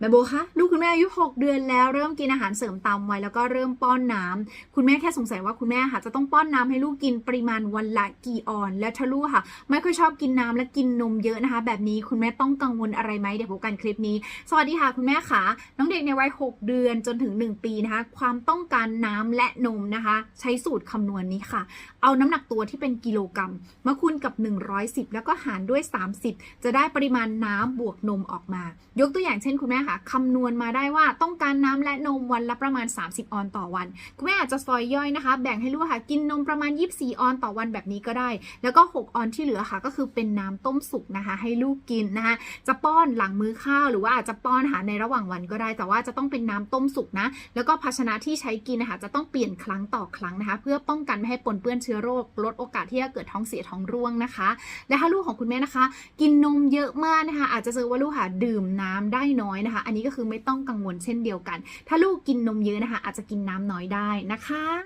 แม่โบคะลูกคุณแม่อายุ 6 เดือนแล้วเริ่มกินอาหารเสริมตามวัยแล้วก็เริ่มป้อนน้ำคุณแม่แค่สงสัยว่าคุณแม่ค่ะ จะต้องป้อนน้ำให้ลูกกินปริมาณวันละกี่ออน และถ้าลูกค่ะ ไม่ค่อยชอบกินน้ำและกินนมเยอะนะคะ แบบนี้คุณแม่ต้องกังวลอะไรไหมเดี๋ยวพบกันคลิปนี้ สวัสดีค่ะคุณแม่ค่ะน้องเด็กในวัย 6 เดือนจนถึง 1 ปีนะคะ ความต้องการน้ำและนมนะคะ ใช้สูตรคำนวณนี้ค่ะ เอาน้ำหนักตัวที่เป็นกิโลกรัมมาคูณกับ 110 แล้วก็หารด้วย 30 จะได้ปริมาณน้ำบวกนมออกมา ยกตัวอย่างเช่นคุณแม่ค่ะคำนวณมาได้ว่าต้องการน้ำและนมวันละประมาณ 30 ออนต่อวันคุณแม่อาจจะซอยย่อยนะคะ แบ่งให้ลูกค่ะ กินนมประมาณ 24 ออนต่อวันแบบนี้ก็ได้ แล้วก็ 6 ออนที่เหลือค่ะ ก็คือเป็นน้ำต้มสุกนะคะ ให้ลูกกินนะคะ จะป้อนหลังมื้อข้าวหรือว่าอาจจะป้อนอาหารในระหว่างวันก็ได้ แต่ว่าจะต้องเป็นน้ำต้มสุกนะ แล้วก็ภาชนะที่ใช้กินนะคะ จะต้องเปลี่ยนครั้งต่อครั้งนะคะ เพื่อป้องกันไม่ให้ปนเปื้อนเชื้อโรค ลดโอกาสที่จะเกิดท้องเสียท้องร่วงนะคะ และถ้าลูกของคุณแม่นะคะ กินนมเยอะมากนะคะ อาจจะเจอว่าลูกค่ะดื่มน้ำได้น้อยนะคะอันนี้ก็คือไม่ต้องกังวลเช่นเดียวกัน ถ้าลูกกินนมเยอะนะคะ อาจจะกินน้ำน้อยได้นะคะ